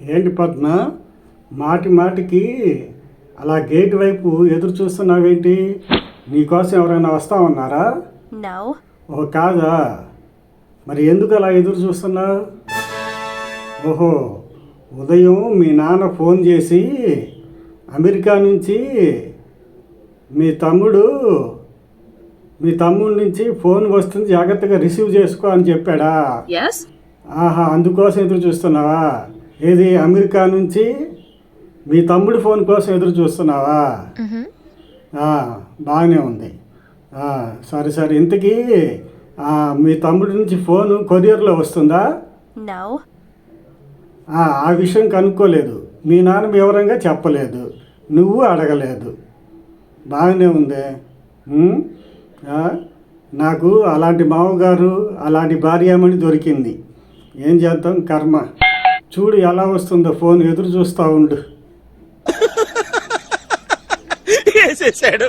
ఏంటి పద్మ? మాటి మాటికి అలా గేట్ వైపు ఎదురు చూస్తున్నావేంటి? నీకోసం ఎవరైనా వస్తామన్నారా No. ఓ కాదా? మరి ఎందుకు అలా ఎదురు చూస్తున్నావు ఓహో ఉదయం మీ నాన్న ఫోన్ చేసి అమెరికా నుంచి మీ తమ్ముడు మీ తమ్ముడి నుంచి ఫోన్ వస్తుంది జాగ్రత్తగా రిసీవ్ చేసుకో అని చెప్పాడా? ఆహా అందుకోసం ఎదురు చూస్తున్నావా? ఏది? అమెరికా నుంచి మీ తమ్ముడి ఫోన్ కోసం ఎదురు చూస్తున్నావా? బాగానే ఉంది. సరే సరే. ఇంతకీ మీ తమ్ముడి నుంచి ఫోన్ కొరియర్లో వస్తుందా. ఆ, విషయం కనుక్కోలేదు. మీ నాన్న వివరంగా చెప్పలేదు. నువ్వు అడగలేదు. బాగానే ఉంది. నాకు అలాంటి మామగారు అలాంటి భార్యామణి దొరికింది. ఏం చేద్దాం? కర్మ. చూడు ఎలా వస్తుందో ఫోన్ ఎదురు చూస్తూ ఉండు. వేసేసాడు